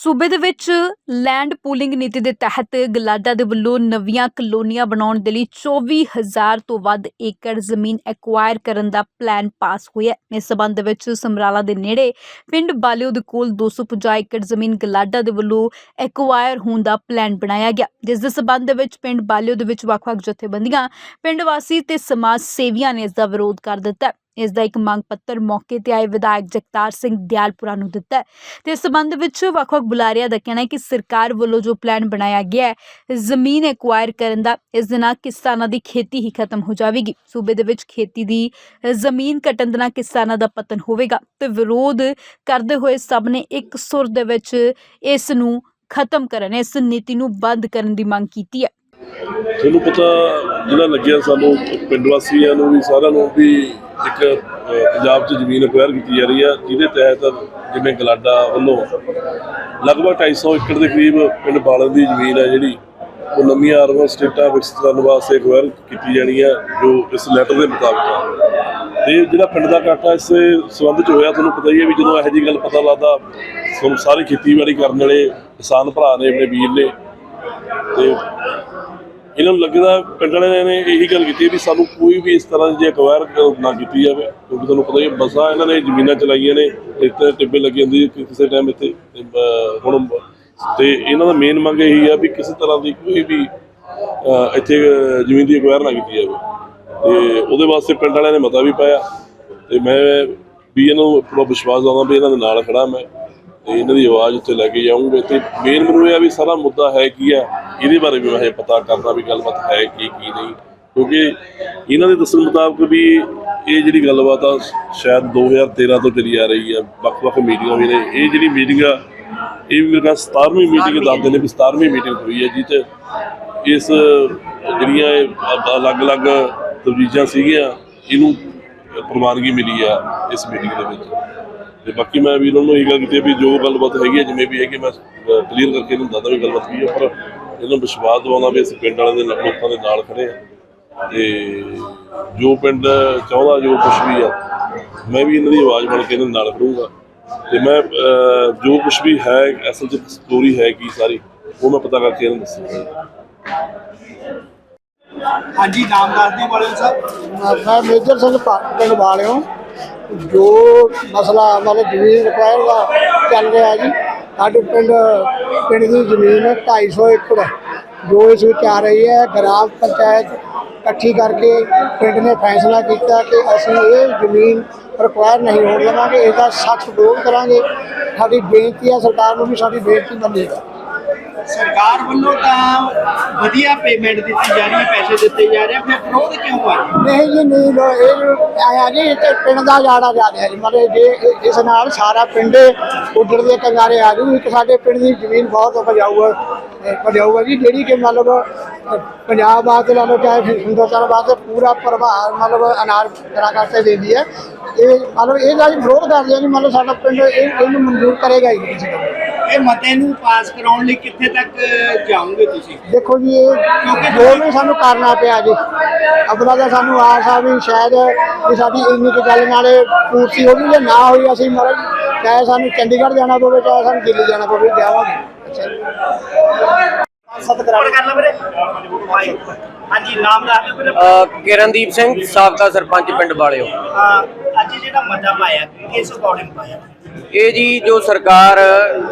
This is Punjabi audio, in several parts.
ਸੂਬੇ ਦੇ ਵਿੱਚ ਲੈਂਡ ਪੂਲਿੰਗ ਨੀਤੀ ਦੇ ਤਹਿਤ ਗਲਾਡਾ ਦੇ ਵੱਲੋਂ ਨਵੀਆਂ ਕਲੋਨੀਆਂ ਬਣਾਉਣ ਦੇ ਲਈ 24000 ਤੋਂ ਵੱਧ ਏਕੜ ਜ਼ਮੀਨ ਐਕਵਾਇਰ ਕਰਨ ਦਾ ਪਲਾਨ ਪਾਸ ਹੋਇਆ ਇਸ ਸਬੰਧ ਵਿੱਚ ਸਮਰਾਲਾ ਦੇ ਨੇੜੇ ਪਿੰਡ ਬਾਲਿਓ ਦੇ ਕੋਲ 250 ਏਕੜ ਜ਼ਮੀਨ ਗਲਾਡਾ ਦੇ ਵੱਲੋਂ ਐਕਵਾਇਰ ਹੋਣ ਦਾ ਪਲਾਨ ਬਣਾਇਆ ਗਿਆ। ਜਿਸ ਦੇ ਸਬੰਧ ਦੇ ਵਿੱਚ ਪਿੰਡ ਬਾਲਿਓ ਦੇ ਵਿੱਚ ਵੱਖ-ਵੱਖ ਜਥੇਬੰਦੀਆਂ, ਪਿੰਡ ਵਾਸੀ ਤੇ ਸਮਾਜ ਸੇਵੀਆਂ ਨੇ ਇਸ ਦਾ ਵਿਰੋਧ ਕਰ ਦਿੱਤਾ ਇਸ ਦਾ ਇੱਕ ਮੰਗ ਪੱਤਰ ਮੌਕੇ ਤੇ ਆਏ ਵਿਧਾਇਕ ਜਗਤਾਰ ਸਿੰਘ ਦਿਆਲਪੁਰਾ ਨੂੰ ਦਿੱਤਾ ਹੈ। ਤੇ ਇਸ ਸੰਬੰਧ ਵਿੱਚ ਵੱਖ-ਵੱਖ ਬੁਲਾਰਿਆਂ ਦਾ ਕਹਿਣਾ ਹੈ ਕਿ ਸਰਕਾਰ ਵੱਲੋਂ ਜੋ ਪਲਾਨ ਬਣਾਇਆ ਗਿਆ ਹੈ, ਜ਼ਮੀਨ ਐਕਵਾਇਰ ਕਰਨ ਦਾ, ਇਸ ਦੇ ਨਾਲ ਕਿਸਾਨਾਂ ਦੀ ਖੇਤੀ ਹੀ ਖਤਮ ਹੋ ਜਾਵੇਗੀ। ਸੂਬੇ ਦੇ ਵਿੱਚ ਖੇਤੀ ਦੀ ਜ਼ਮੀਨ ਕੱਟਣ ਦੇ ਨਾਲ ਕਿਸਾਨਾਂ ਦਾ ਪਤਨ ਹੋਵੇਗਾ। ਤੇ ਵਿਰੋਧ ਕਰਦੇ ਹੋਏ ਸਭ ਨੇ ਇੱਕ ਸੁਰ ਦੇ ਵਿੱਚ ਇਸ ਨੂੰ ਖਤਮ ਕਰਨ, ਇਸ ਨੀਤੀ ਨੂੰ ਬੰਦ ਕਰਨ ਦੀ ਮੰਗ ਕੀਤੀ ਹੈ। ਤੁਹਾਨੂੰ ਪਤਾ ਜਿਹੜਾ ਲੱਗਿਆ ਸਾਨੂੰ, ਪਿੰਡ ਵਾਸੀਆਂ ਨੂੰ ਵੀ, ਸਾਰਿਆਂ ਨੂੰ ਵੀ ਇੱਕ ਪੰਜਾਬ 'ਚ ਜ਼ਮੀਨ ਅਕਵਾਇਰ ਕੀਤੀ ਜਾ ਰਹੀ ਆ, ਜਿਹਦੇ ਤਹਿਤ ਜਿਵੇਂ ਗਲਾਡਾ ਵੱਲੋਂ ਲਗਭਗ 250 ਏਕੜ ਦੇ ਕਰੀਬ ਪਿੰਡ ਬਾਲਣ ਦੀ ਜ਼ਮੀਨ ਹੈ ਜਿਹੜੀ, ਉਹ ਨਵੀਆਂ ਅਰਬਨ ਸਟੇਟਾਂ ਵਿਕਸਿਤ ਕਰਨ ਵਾਸਤੇ ਅਕਵਾਇਰ ਕੀਤੀ ਜਾਣੀ ਆ, ਜੋ ਇਸ ਲੈਟਰ ਦੇ ਮੁਤਾਬਕ ਆ। ਤੇ ਜਿਹੜਾ ਪਿੰਡ ਦਾ ਘਾਟਾ ਇਸ ਸੰਬੰਧ 'ਚ ਹੋਇਆ, ਤੁਹਾਨੂੰ ਪਤਾ ਹੀ ਹੈ ਵੀ ਜਦੋਂ ਇਹੋ ਜਿਹੀ ਗੱਲ ਪਤਾ ਲੱਗਦਾ ਤੁਹਾਨੂੰ ਸਾਰੇ ਖੇਤੀਬਾੜੀ ਕਰਨ ਵਾਲੇ ਕਿਸਾਨ ਭਰਾ ਨੇ, ਆਪਣੇ ਵੀਰ ਨੇ, ਤੇ ਇਹਨਾਂ ਨੂੰ ਲੱਗਦਾ ਪਿੰਡ ਵਾਲਿਆਂ ਨੇ ਇਹੀ ਗੱਲ ਕੀਤੀ ਵੀ ਸਾਨੂੰ ਕੋਈ ਵੀ ਇਸ ਤਰ੍ਹਾਂ ਦੀ ਅਕਵਾਇਰ ਨਾ ਕੀਤੀ ਜਾਵੇ। ਕਿਉਂਕਿ ਤੁਹਾਨੂੰ ਪਤਾ ਹੀ ਹੈ ਬਸਾਂ ਇਹਨਾਂ ਨੇ ਜ਼ਮੀਨਾਂ ਚਲਾਈਆਂ ਨੇ ਇੱਥੇ ਟਿੱਬੇ ਲੱਗੇ ਹੁੰਦੀ ਕਿ- ਕਿਸੇ ਟਾਈਮ ਇੱਥੇ ਤੇ, ਹੁਣ ਤੇ ਇਹਨਾਂ ਦਾ ਮੇਨ ਮੰਗ ਇਹੀ ਆ ਵੀ ਕਿਸੇ ਤਰ੍ਹਾਂ ਦੀ ਕੋਈ ਵੀ ਇੱਥੇ ਜ਼ਮੀਨ ਦੀ ਅਕਵਾਇਰ ਨਾ ਕੀਤੀ ਜਾਵੇ। ਤੇ ਉਹਦੇ ਵਾਸਤੇ ਪਿੰਡ ਵਾਲਿਆਂ ਨੇ ਮਤਾ ਵੀ ਪਾਇਆ। ਤੇ ਮੈਂ ਵੀ ਇਹਨਾਂ ਨੂੰ ਪੂਰਾ ਵਿਸ਼ਵਾਸ ਦਿਵਾਉਂਦਾ ਵੀ ਇਹਨਾਂ ਦੇ ਨਾਲ ਖੜਾ ਮੈਂ ਤੇ ਇਹਨਾਂ ਦੀ ਆਵਾਜ਼ ਉੱਤੇ ਲੈ ਕੇ ਜਾਊਂਗੇ। ਤੇ ਮੇਨ ਮੈਨੂੰ ਇਹ ਆ ਵੀ ਸਾਰਾ ਮੁੱਦਾ ਹੈ ਕੀ ਆ ਇਹਦੇ ਬਾਰੇ ਵੀ ਮੈਂ ਹਜੇ ਪਤਾ ਕਰਨਾ ਵੀ ਗੱਲਬਾਤ ਹੈ ਕੀ ਕੀ ਨਹੀਂ। ਕਿਉਂਕਿ ਇਹਨਾਂ ਦੇ ਦੱਸਣ ਮੁਤਾਬਕ ਵੀ ਇਹ ਜਿਹੜੀ ਗੱਲਬਾਤ ਆ, ਸ਼ਾਇਦ 2013 ਤੋਂ ਚੱਲੀ ਆ ਰਹੀ ਆ, ਵੱਖ-ਵੱਖ ਮੀਟਿੰਗਾਂ ਵੀ ਨੇ। ਇਹ ਜਿਹੜੀ ਮੀਟਿੰਗ ਆ, ਇਹ ਵੀ ਮੇਰੇ ਖਿਆਲ 17ਵੀਂ ਮੀਟਿੰਗ ਦੱਸਦੇ ਨੇ ਵੀ 17ਵੀਂ ਮੀਟਿੰਗ ਹੋਈ ਹੈ ਜਿਹ 'ਚ ਇਸ ਜਿਹੜੀਆਂ ਇਹ ਅਲੱਗ-ਅਲੱਗ ਤਜਵੀਜ਼ਾਂ ਸੀਗੀਆਂ, ਇਹਨੂੰ ਪ੍ਰਵਾਨਗੀ ਮਿਲੀ ਆ ਇਸ ਮੀਟਿੰਗ ਦੇ ਵਿੱਚ। ਤੇ ਬਾਕੀ ਮੈਂ ਵੀ ਉਹਨਾਂ ਨੂੰ ਇਹ ਗੱਲ ਕੀਤੀ ਆ ਵੀ ਜੋ ਗੱਲਬਾਤ ਹੈਗੀ ਹੈ ਜਿਵੇਂ ਵੀ ਹੈਗੀ ਮੈਂ ਕਲੀਅਰ ਕਰਕੇ ਇਹਨੂੰ ਦੱਸਦਾ ਵੀ ਗੱਲਬਾਤ ਕੀ ਹੈ ਪਰ ਇਹਨਾਂ ਨੂੰ ਵਿਸ਼ਵਾਸ ਦਿਵਾਉਣਾ ਵੀ ਅਸੀਂ ਪਿੰਡ ਵਾਲਿਆਂ ਦੇ ਨਾਲ- ਲੋਕਾਂ ਦੇ ਨਾਲ ਖੜੇ ਆ ਤੇ ਜੋ ਪਿੰਡ ਚਾਹੁੰਦਾ ਜੋ ਕੁਛ ਵੀ ਆ ਮੈਂ ਵੀ ਇਹਨਾਂ ਦੀ ਆਵਾਜ਼ ਬਣ ਕੇ ਇਹਨਾਂ ਨਾਲ ਖੜੂੰਗਾ। ਤੇ ਮੈਂ ਜੋ ਕੁਛ ਵੀ ਹੈ ਅਸਲ 'ਚ ਸਟੋਰੀ ਹੈ ਕੀ ਸਾਰੀ ਉਹ ਮੈਂ ਪਤਾ ਕਰਕੇ ਇਹਨਾਂ ਨੂੰ ਦੱਸਾਂਗਾ। ਹਾਂਜੀ ਨਾਮ ਦੱਸ ਦਿਓ ਵਾਲੇ ਸਾਹਿਬ। ਮੈਂ ਮੇਜਰ ਸਿੰਘ ਪਿੰਡ ਵਾਲਿਓ। ਜੋ ਮਸਲਾ ਮਤਲਬ ਜ਼ਮੀਨ ਰਿਕਵਾਇਰ ਦਾ ਚੱਲ ਰਿਹਾ ਜੀ। ਸਾਡੇ ਪਿੰਡ ਪਿੰਡ ਦੀ ਜ਼ਮੀਨ 250 ਏਕੜ ਜੋ ਇਸ ਵਿੱਚ ਆ ਰਹੀ ਹੈ, ਗ੍ਰਾਮ ਪੰਚਾਇਤ ਇਕੱਠੀ ਕਰਕੇ ਪਿੰਡ ਨੇ ਫੈਸਲਾ ਕੀਤਾ ਕਿ ਅਸੀਂ ਇਹ ਜ਼ਮੀਨ ਰਿਕੁਆਇਰ ਨਹੀਂ ਹੋਣ ਦੇਵਾਂਗੇ, ਇਹਦਾ ਸਖਤ ਵਿਰੋਧ ਕਰਾਂਗੇ। ਸਾਡੀ ਬੇਨਤੀ ਹੈ, ਸਰਕਾਰ ਨੂੰ ਵੀ ਸਾਡੀ ਬੇਨਤੀ ਮੰਨੇਗਾ। ਸਰਕਾਰ ਵੱਲੋਂ ਤਾਂ ਵਧੀਆ ਪੇਮੈਂਟ ਦਿੱਤੀ ਜਾ ਰਹੀ ਹੈ ਪੈਸੇ ਦਿੱਤੇ ਜਾ ਰਹੇ ਆ, ਫਿਰ ਵਿਰੋਧ ਕਿਉਂ ਆ ਜੀ ਨਹੀਂ ਜੀ ਨਹੀਂ ਲੋ ਇਹ ਆਇਆ ਜੀ ਇੱਥੇ ਪਿੰਡ ਦਾ ਜਾੜਾ ਜਾ ਰਿਹਾ ਜੀ। ਮਤਲਬ ਜੇ ਇਸ ਨਾਲ ਸਾਰਾ ਪਿੰਡ ਉੱਡਣ ਦੇ ਕੰਗਾਰੇ ਆ ਜੂ ਇੱਕ ਸਾਡੇ ਪਿੰਡ ਦੀ ਜ਼ਮੀਨ ਬਹੁਤ ਉਪਜਾਊ ਹੈ ਉਪਜਾਊ ਜੀ ਜਿਹੜੀ ਕਿ ਮਤਲਬ ਪੰਜਾਬ ਵਾਸਤੇ ਲਾ ਲਓ ਚਾਹੇ ਹਿੰਦੁਸਤਾਨ ਵਾਸਤੇ ਪੂਰਾ ਪ੍ਰਭਾਵ ਮਤਲਬ ਅਨਾਜ ਕਰਾ ਕਰਕੇ ਦਿੰਦੀ ਹੈ। ਇਹ ਮਤਲਬ ਇਹ ਦਾ ਜੀ ਵਿਰੋਧ ਕਰਦੇ ਆ ਜੀ ਮਤਲਬ ਸਾਡਾ ਪਿੰਡ ਇਹ ਇਹਨੂੰ ਮਨਜ਼ੂਰ ਕਰੇਗਾ ਹੀ ਨਹੀਂ ਕਿਸੇ ਦਾ ਇਹ ਮਤੇ ਨੂੰ ਪਾਸ ਕਰਾਉਣ ਲਈ ਕਿੱਥੇ ਤੱਕ ਜਾਓਗੇ ਤੁਸੀਂ? ਦੇਖੋ ਜੀ ਇਹ ਕਿਉਂਕਿ ਜੋ ਵੀ ਸਾਨੂੰ ਕਰਨਾ ਪਿਆ ਜੀ। ਅਬਲਾ ਦਾ ਸਾਨੂੰ ਆਸ ਆ ਵੀ ਸ਼ਾਇਦ ਵੀ ਸਾਡੀ ਇੰਨੀ ਕੁ ਗੱਲ ਨਾਲੇ ਪੂਰਤੀ ਹੋ ਗਈ ਜੇ ਨਾ ਹੋਈ ਅਸੀਂ ਮਰ ਚਾਹੇ ਸਾਨੂੰ ਚੰਡੀਗੜ੍ਹ ਜਾਣਾ ਪਵੇ ਚਾਹੇ ਸਾਨੂੰ ਦਿੱਲੀ ਜਾਣਾ ਪਵੇ ਜਾਵਾਂਗੇ। ਅੱਛਾ ਜੀ। ਕਰ ਵੀਰੇ ਹਾਂਜੀ ਨਾਮ ਦੱਸ ਦਿਓ ਵੀਰੇ ਅ, ਕਿਰਨਦੀਪ ਸਿੰਘ ਸਾਬਕਾ ਸਰਪੰਚ ਪਿੰਡ ਵਾਲਿਓ। ਅਹ, ਅੱਜ ਜਿਹੜਾ ਮਤਾ ਪਾਇਆ ਕਿਸ ਅਕੋਰਡਿੰਗ ਪਾਇਆ ਇਹ ਜੀ ਜੋ ਸਰਕਾਰ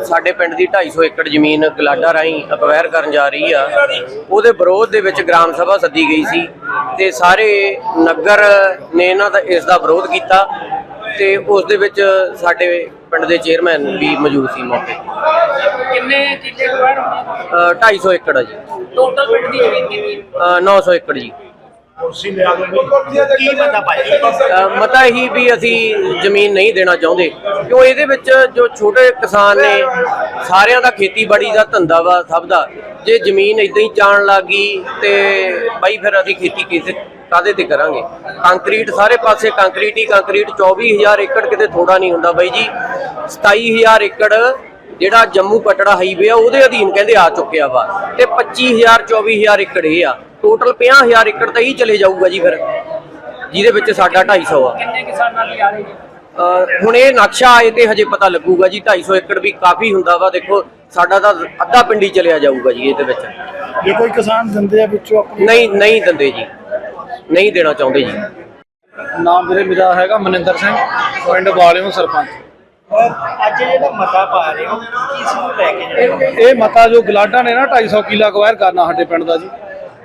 ਸਾਡੇ ਪਿੰਡ ਦੀ 250 ਏਕੜ ਜ਼ਮੀਨ ਗਲਾਡਾ ਰਾਹੀਂ ਅਕਵਾਇਰ ਕਰਨ ਜਾ ਰਹੀ ਆ ਉਹਦੇ ਵਿਰੋਧ ਦੇ ਵਿੱਚ ਗ੍ਰਾਮ ਸਭਾ ਸੱਦੀ ਗਈ ਸੀ ਤੇ ਸਾਰੇ ਨਗਰ ਨੇ ਇਹਨਾਂ ਦਾ ਇਸ ਦਾ ਵਿਰੋਧ ਕੀਤਾ ਤੇ ਉਸ ਦੇ ਵਿੱਚ ਸਾਡੇ ਪਿੰਡ ਦੇ ਚੇਅਰਮੈਨ ਵੀ ਮੌਜੂਦ ਸੀ ਮੌਕੇ। ਕਿੰਨੇ ਕਿੱਲੇ ਅਕਵਾਇਰ ਹੋਣੇ ਅ, 250 ਏਕੜ ਆ ਜੀ ਟੋਟਲ ਪਿੰਡ ਦੀ ਜ਼ਮੀਨ ਕਿੰਨੀ ਹੈ? ਅ, 900 ਏਕੜ ਜੀ ਕੀ ਮਤਾ ਪਾਇਆ ਅ, ਮਤਾ ਹੀ ਵੀ ਅਸੀਂ ਜ਼ਮੀਨ ਨਹੀਂ ਦੇਣਾ ਚਾਹੁੰਦੇ। ਕਿਉਂ ਇਹਦੇ ਵਿੱਚ ਜੋ ਛੋਟੇ ਕਿਸਾਨ ਨੇ ਸਾਰਿਆਂ ਦਾ ਖੇਤੀਬਾੜੀ ਦਾ ਧੰਦਾ ਵਾ ਸਭ ਦਾ। ਜੇ ਜ਼ਮੀਨ ਇਦਾਂ ਹੀ ਜਾਣ ਲੱਗੀ ਤੇ ਬਾਈ ਫਿਰ ਅਸੀਂ ਖੇਤੀ ਕਿਸੇ ਕਾਦੇ ਤੇ ਕਰਾਂਗੇ? ਕੰਕਰੀਟ ਸਾਰੇ ਪਾਸੇ ਕੰਕਰੀਟ ਹੀ ਕੰਕਰੀਟ 24000 ਏਕੜ ਕਿਤੇ ਥੋੜਾ ਨਹੀਂ ਹੁੰਦਾ ਬਾਈ ਜੀ। 27000 ਏਕੜ ਜਿਹੜਾ ਜੰਮੂ ਕਟੜਾ ਹਾਈਵੇ ਆ ਉਹਦੇ ਅਧੀਨ ਕਹਿੰਦੇ ਆ ਚੁੱਕਿਆ ਵਾ। ਤੇ 25000 24000 ਏਕੜ ਇਹ ਆ। ਟੋਟਲ 50000 ਏਕੜ ਤਾਂ ਹੀ ਚਲੇ ਜਾਊਗਾ ਜੀ ਫਿਰ ਜਿਹਦੇ ਵਿੱਚ ਸਾਡਾ 250 ਆ। ਕਿੰਨੇ ਕਿਸਾਨਾਂ ਦੀ ਆ ਰਹੀ ਅਹ ਹੁਣ ਇਹ ਨਕਸ਼ਾ ਆਏ ਤੇ ਹਜੇ ਪਤਾ ਲੱਗੂਗਾ ਜੀ 250 ਏਕੜ ਵੀ ਕਾਫੀ ਹੁੰਦਾ ਵਾ ਦੇਖੋ ਸਾਡਾ ਤਾਂ ਅੱਧਾ ਪਿੰਡੀ ਚਲਿਆ ਜਾਊਗਾ ਜੀ ਇਹਦੇ ਵਿੱਚ। ਜੇ ਕੋਈ ਕਿਸਾਨ ਦਿੰਦੇ ਆ ਵਿੱਚੋਂ ਆਪਣੀ ਨਹੀਂ ਨਹੀਂ ਦਿੰਦੇ ਜੀ ਨਹੀਂ ਦੇਣਾ ਚਾਹੁੰਦੇ ਜੀ। ਨਾਮ ਵੀਰੇ ਮੇਰਾ ਹੈਗਾ ਮਨਿੰਦਰ ਸਿੰਘ ਪਿੰਡ ਵਾਲਿਓ ਸਰਪੰਚ। ਅੱਜ ਜਿਹੜਾ ਮਤਾ ਪਾ ਰਹੇ ਹੋ ਕਿਸ ਨੂੰ ਲੈ ਕੇ ਇਹ ਮਤਾ ਜੋ ਗਲਾਡਾ ਨੇ ਨਾ 250 ਕਿੱਲਾ ਅਕਵਾਇਰ ਕਰਨਾ ਸਾਡੇ ਪਿੰਡ ਦਾ ਜੀ।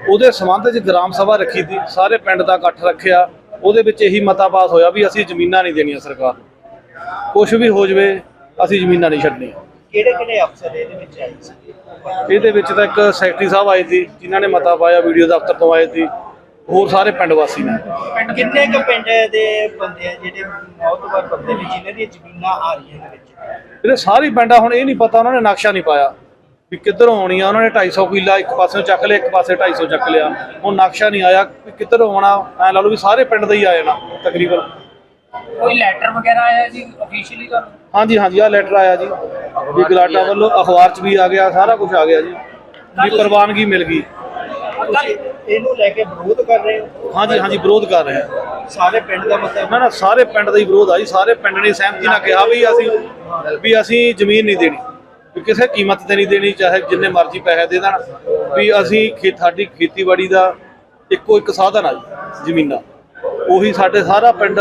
ਉਹਦੇ ਸੰਬੰਧ 'ਚ ਗ੍ਰਾਮ ਸਭਾ ਰੱਖੀ ਸੀ ਸਾਰੇ ਪਿੰਡ ਦਾ ਇਕੱਠ ਰੱਖਿਆ ਉਹਦੇ ਵਿੱਚ ਇਹੀ ਮਤਾ ਪਾਸ ਹੋਇਆ ਵੀ ਅਸੀਂ ਜ਼ਮੀਨਾਂ ਨਹੀਂ ਦੇਣੀਆਂ ਸਰਕਾਰ ਨੂੰ। ਕੁਝ ਵੀ ਹੋ ਜਵੇ ਅਸੀਂ ਜ਼ਮੀਨਾਂ ਨਹੀਂ ਛੱਡਣੀਆਂ। ਕਿਹੜੇ ਕਿਹੜੇ ਅਫਸਰ ਇਹਦੇ ਵਿੱਚ ਆਏ ਸੀ? ਇਹਦੇ ਵਿੱਚ ਤਾਂ ਇੱਕ ਸੈਕਟਰੀ ਸਾਹਿਬ ਆਏ ਸੀ ਜਿਨ੍ਹਾਂ ਨੇ ਮਤਾ ਪਾਇਆ ਵੀਡੀਓ ਦਫ਼ਤਰ ਤੋਂ ਆਏ ਸੀ ਹੋਰ ਸਾਰੇ ਪਿੰਡ ਵਾਸੀ ਨੇ। ਕਿੰਨੇ ਕੁ ਪਿੰਡ ਦੇ ਬੰਦੇ ਆ ਜਿਹੜੇ ਮੌਤਬਰ ਬੰਦੇ ਨੇ ਜਿਨ੍ਹਾਂ ਦੀਆਂ ਜ਼ਮੀਨਾਂ ਆ ਰਹੀਆਂ ਨੇ ਵਿੱਚ? ਇਹਦੇ ਸਾਰੇ ਪਿੰਡਾਂ ਹੁਣ ਇਹ ਨਹੀਂ ਪਤਾ ਉਹਨਾਂ ਨੇ ਨਕਸ਼ਾ ਨਹੀਂ ਪਾਇਆ। ਵੀ ਕਿੱਧਰੋਂ ਆਉਣੀ ਆ? ਉਹਨਾਂ ਨੇ 250 ਕਿੱਲਾ ਇੱਕ ਪਾਸੇ ਚੱਕ ਲਿਆ ਇੱਕ ਪਾਸੇ 250 ਚੱਕ ਲਿਆ। ਹੁਣ ਨਕਸ਼ਾ ਨਹੀਂ ਆਇਆ ਵੀ ਕਿੱਧਰੋਂ ਆਉਣਾ? ਐ ਲਾ ਲਓ ਵੀ ਸਾਰੇ ਪਿੰਡ ਦਾ ਹੀ ਆ ਜਾਣਾ ਤਕਰੀਬਨ। ਕੋਈ ਲੈਟਰ ਵਗੈਰਾ ਆਇਆ ਜੀ ਅਫੀਸ਼ੀਅਲੀ ਤੁਹਾਨੂੰ? ਹਾਂਜੀ ਹਾਂਜੀ ਆ ਲੈਟਰ ਆਇਆ ਜੀ। ਵੀ ਗਲਾਟਾ ਵੱਲੋਂ ਅਖਬਾਰ 'ਚ ਵੀ ਆ ਗਿਆ ਸਾਰਾ ਕੁਝ ਆ ਗਿਆ ਜੀ। ਵੀ ਪ੍ਰਵਾਨਗੀ ਮਿਲ ਗਈ। ਇਹਨੂੰ ਲੈ ਕੇ ਵਿਰੋਧ ਕਰ ਰਹੇ ਹੋ? ਹਾਂਜੀ ਹਾਂਜੀ ਵਿਰੋਧ ਕਰ ਰਹੇ ਆ ਸਾਰੇ ਪਿੰਡ ਦਾ ਮਤਲਬ? ਨਾ ਨਾ ਸਾਰੇ ਪਿੰਡ ਦਾ ਹੀ ਵਿਰੋਧ ਆ ਜੀ। ਸਾਰੇ ਪਿੰਡ ਨੇ ਸਹਿਮਤੀ ਨਾਲ ਕਿਹਾ ਵੀ ਅਸੀਂ ਵੀ ਅਸੀਂ ਜ਼ਮੀਨ ਨਹੀਂ ਦੇਣੀ। ਕਿਸੇ ਕੀਮਤ ਤੇ ਨਹੀਂ ਦੇਣੀ ਚਾਹੇ ਜਿੰਨੇ ਮਰਜ਼ੀ ਪੈਸੇ ਦੇ ਦੇਣ ਵੀ ਅਸੀਂ ਸਾਡੀ ਖੇਤੀਬਾੜੀ ਦਾ ਇੱਕੋ ਇੱਕ ਸਾਧਨ ਆ ਜ਼ਮੀਨਾਂ। ਉਹੀ ਸਾਡੇ ਸਾਰਾ ਪਿੰਡ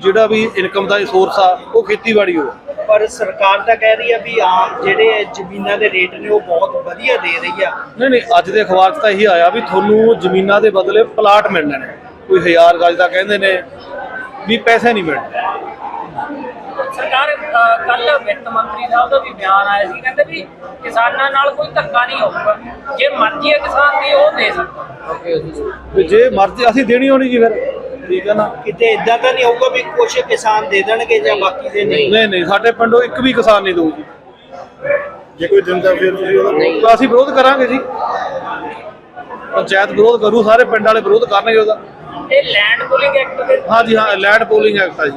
ਜਿਹੜਾ ਵੀ ਇਨਕਮ ਦਾ ਸੋਰਸ ਆ ਉਹ ਖੇਤੀਬਾੜੀ ਹੋ ਪਰ ਸਰਕਾਰ ਤਾਂ ਕਹਿ ਰਹੀ ਆ ਵੀ ਆਮ ਜਿਹੜੇ ਜ਼ਮੀਨਾਂ ਦੇ ਰੇਟ ਨੇ ਉਹ ਬਹੁਤ ਵਧੀਆ ਦੇ ਰਹੀ ਆ। ਨਹੀਂ ਨਹੀਂ ਅੱਜ ਦੇ ਅਖਬਾਰ 'ਚ ਤਾਂ ਇਹੀ ਆਇਆ ਵੀ ਤੁਹਾਨੂੰ ਜ਼ਮੀਨਾਂ ਦੇ ਬਦਲੇ ਪਲਾਟ ਮਿਲਣੇ ਨੇ। ਕੋਈ ਹਜ਼ਾਰ ਗਜ ਦਾ ਕਹਿੰਦੇ ਨੇ ਵੀ ਪੈਸੇ ਨਹੀਂ ਮਿਲਣੇ। ਸਰਕਾਰ ਕੱਲ ਵਿੱਤ ਮੰਤਰੀ ਸਾਹਿਬ ਦਾ ਵੀ ਬਿਆਨ ਆਇਆ ਸੀ ਕਹਿੰਦੇ ਵੀ ਕਿਸਾਨਾਂ ਨਾਲ ਕੋਈ ਧੱਕਾ ਨਹੀਂ ਹੋਊਗਾ। ਜੇ ਮਰਜ਼ੀ ਹੈ ਕਿਸਾਨ ਦੀ ਉਹ ਦੇ ਸਕਦਾ। ਜੇ। ਮਰਜ਼ੀ ਅਸੀਂ ਦੇਣੀ ਹੋਣੀ ਜੀ ਫਿਰ। ਠੀਕ ਹੈ ਨਾ? ਕਿਤੇ ਇਦਾਂ ਤਾਂ ਨਹੀਂ ਹੋਊਗਾ ਵੀ ਕੁਝ ਕਿਸਾਨ ਦੇ ਦੇਣਗੇ ਜਾਂ ਬਾਕੀ ਦੇ ਨਹੀਂ? ਨਹੀਂ ਨਹੀਂ ਸਾਡੇ ਪਿੰਡੋਂ ਇੱਕ ਵੀ ਕਿਸਾਨ ਨਹੀਂ ਦਊ ਜੀ। ਜੇ ਕੋਈ ਦਿੰਦਾ ਫਿਰ ਤੁਸੀਂ ਉਹਦਾ ਤਾਂ ਅਸੀਂ ਵਿਰੋਧ ਕਰਾਂਗੇ ਜੀ। ਪੰਚਾਇਤ ਵਿਰੋਧ ਕਰੂ ਸਾਰੇ ਪਿੰਡ ਵਾਲੇ ਵਿਰੋਧ ਕਰਨਗੇ ਉਹਦਾ। ਇਹ ਲੈਂਡ ਪੂਲਿੰਗ ਐਕਟ ਦੇ ਹਾਂਜੀ ਹਾਂ ਲੈਂਡ ਪੋਲਿੰਗ ਐਕਟ ਆ ਜੀ।